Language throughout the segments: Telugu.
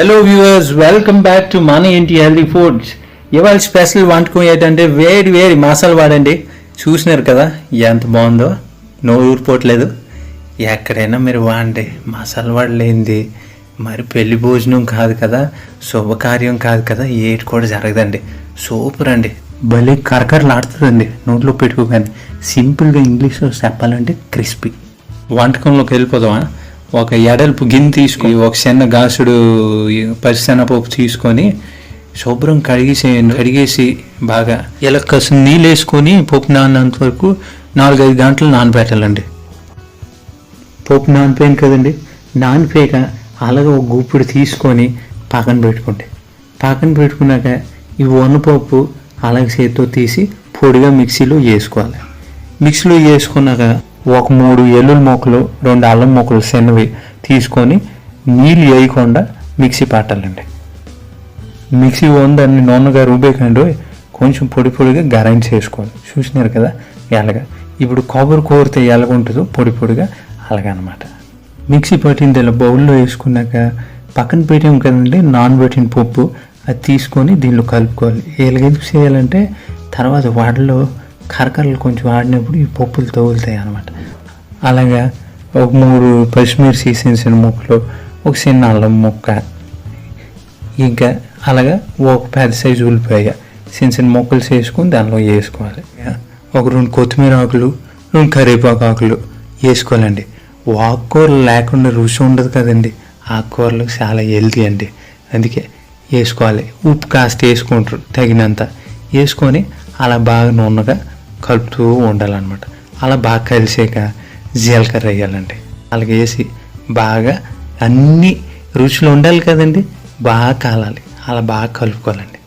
Hello viewers welcome back to మన ఇంటి హెల్దీ ఫుడ్స్ ఇవాళ స్పెషల్ వంటకం ఏంటంటే వేడి వేడి మసాలా వాడండి. చూసినారు కదా ఎంత బాగుందో? నో ఊరిపోవట్లేదు. ఎక్కడైనా మీరు వాడండి. మసాలా వాడలేంది. మరి పెళ్ళి భోజనం కాదు కదా శుభకార్యం కాదు కదా ఏటి కూడా జరగదండి. సూపర్ అండి. భలే కరకరలాడుతుందండి. నోట్లో పెట్టుకోగానే. సింపుల్గా ఇంగ్లీష్లో చెప్పాలంటే క్రిస్పీ వంటకంలోకి వెళ్ళిపోదామా? ఒక ఎడల్పు గిన్నె తీసుకొని ఒక చిన్న గాసుడు పచ్చెనపప్పు తీసుకొని శుభ్రం కడిగేసి కడిగేసి బాగా ఇలా కసు నీళ్ళు వేసుకొని పప్పు నానంత వరకు నాలుగైదు గంటలు నానబెట్టాలండి. పప్పు నానిపోయింది కదండి. నానిపోయాక అలాగే ఒక గుప్పుడు తీసుకొని పక్కన పెట్టుకోండి. పక్కన పెట్టుకున్నాక ఈ వన్నపప్పు అలాగే చేతితో తీసి పొడిగా మిక్సీలో వేసుకోవాలి. మిక్సీలో వేసుకున్నాక ఒక మూడు ఎల్లుల మొక్కలు రెండు అల్లం మొక్కలు చిన్నవి తీసుకొని నీళ్ళు వేయకుండా మిక్సీ పట్టాలండి. మిక్సీ ఉందని నూనెగా రుబ్బేకండి కొంచెం పొడి పొడిగా గ్రైండ్ చేసుకోవాలి. చూసినారు కదా ఎలాగ? ఇప్పుడు కొబ్బరి కోరితే ఎలాగుంటుందో పొడి పొడిగా అలాగనమాట. మిక్సీ పట్టింది ఇలా బౌల్లో వేసుకున్నాక పక్కన పెట్టాం కదండి నాన్ పెట్టిన పప్పు అది తీసుకొని దీనిలో కలుపుకోవాలి. ఎలాగెందుకు చేయాలంటే తర్వాత వాటిలో కరకరలు కొంచెం ఆడినప్పుడు ఈ పప్పులు తగులుతాయి అనమాట అలాగా ఒక మూడు పచ్చిమిర్చి చిన్న చిన్న ముక్కలు ఒక చిన్న అల్లం ముక్క ఇంకా అలాగా ఒక పెద్ద సైజు ఉల్లిపాయ చిన్న చిన్న ముక్కలు చేసుకొని దానిలో వేసుకోవాలి. ఒక రెండు కొత్తిమీర ఆకులు రెండు కరివేపాకు ఆకులు వేసుకోవాలండి. ఆకుకూరలు లేకుండా రుచి ఉండదు కదండి. ఆకుకూరలు చాలా హెల్తీ అండి. అందుకే వేసుకోవాలి. ఉప్పు కాస్త వేసుకుంటారు తగినంత. వేసుకొని అలా బాగా నూనెగా కలుపుతూ ఉండాలన్నమాట. అలా బాగా కలిసాక జీలకర్ర వేయాలండి. అలాగే వేసి బాగా అన్ని రుచులు ఉండాలి కదండి బాగా కాలాలి. అలా బాగా కలుపుకోవాలండి.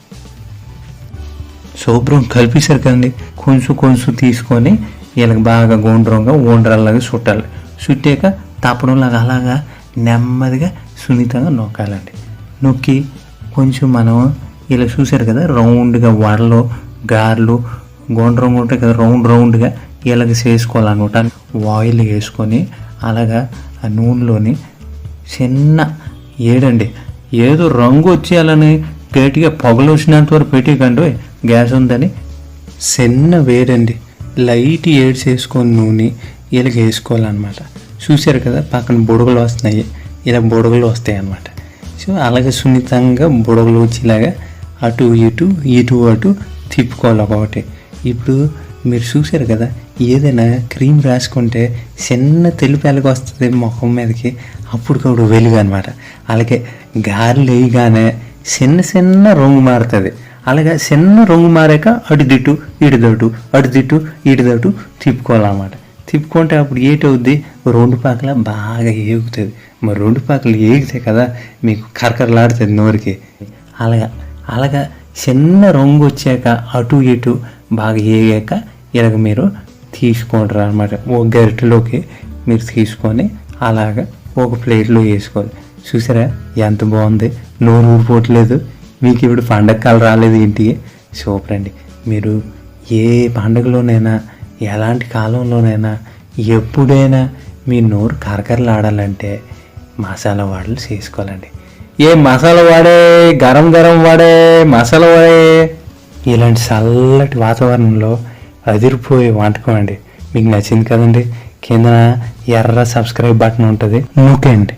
శుభ్రం కలిపేశారు కదండి కొంచెం కొంచెం తీసుకొని వీళ్ళకి బాగా గుండ్రంగా ఉండ్రాలాగా చుట్టాలి. చుట్టాక తప్పడంలాగా అలాగా నెమ్మదిగా సున్నితంగా నొక్కాలండి. నొక్కి కొంచెం మనం ఇలా చూశారు కదా రౌండ్గా వడలు గారెలు గుండ్రం ఉంటాయి కదా రౌండ్ రౌండ్గా ఇలాగ చేసుకోవాలన్నమాట ఆయిల్ వేసుకొని అలాగా ఆ నూనెలోని చిన్న ఏడండి ఏదో రంగు వచ్చేయాలని గట్టిగా పొగలు వచ్చినంత వరకు పెట్టేకండి గ్యాస్ ఉందని చిన్న వేడండి లైట్ ఏడ్ చేసుకొని నూనె ఇలాగ వేసుకోవాలన్నమాట. చూశారు కదా పక్కన బుడగలు వస్తున్నాయి ఇలా బుడగలు వస్తాయి అన్నమాట సో అలాగే సున్నితంగా బుడగలు వచ్చేలాగా అటు ఇటు ఇటు అటు తిప్పుకోవాలి ఒకటి. ఇప్పుడు మీరు చూశారు కదా ఏదైనా క్రీమ్ రాసుకుంటే చిన్న తెలుపు ఎలాగ వస్తుంది ముఖం మీదకి అప్పుడు వెలుగు అనమాట అలాగే గారెలు వేయగానే చిన్న చిన్న రంగు మారుతుంది. అలాగే చిన్న రంగు మారాక అటు దిట్టు అటుదిట్టు దట్టు తిప్పుకోవాలన్నమాట. తిప్పుకుంటే అప్పుడు ఏటవుద్ది రెండు పాకల బాగా ఏగుతుంది. మరి రెండు పాకలు ఏగితే కదా మీకు కరకరలాడుతుంది నోరికి. అలాగా అలాగా చిన్న రంగు వచ్చాక అటు ఇటు బాగా వేగాక ఇలాగ మీరు తీసుకుంటారు అనమాట ఓ గరిటెలోకి మీరు తీసుకొని అలాగా ఒక ప్లేట్లో వేసుకోవాలి. చూసారా ఎంత బాగుంది? నోరు ఊరిపోవట్లేదు మీకు ఇప్పుడు పండగ రాలేదు ఇంటికి సూపర్ అండి. మీరు ఏ పండగలోనైనా ఎలాంటి కాలంలోనైనా ఎప్పుడైనా మీ నోరు కరకరలాడాలంటే మసాలా వాడలు చేసుకోవాలండి. ఏ మసాలా వాడే గరం గరం వాడే మసాలా వాడే ఇలాంటి చల్లటి వాతావరణంలో అదిరిపోయే వంటకం అండి. మీకు నచ్చింది కదండి. కింద ఎర్ర సబ్స్క్రైబ్ బటన్ ఉంటుంది. నూకేయండి.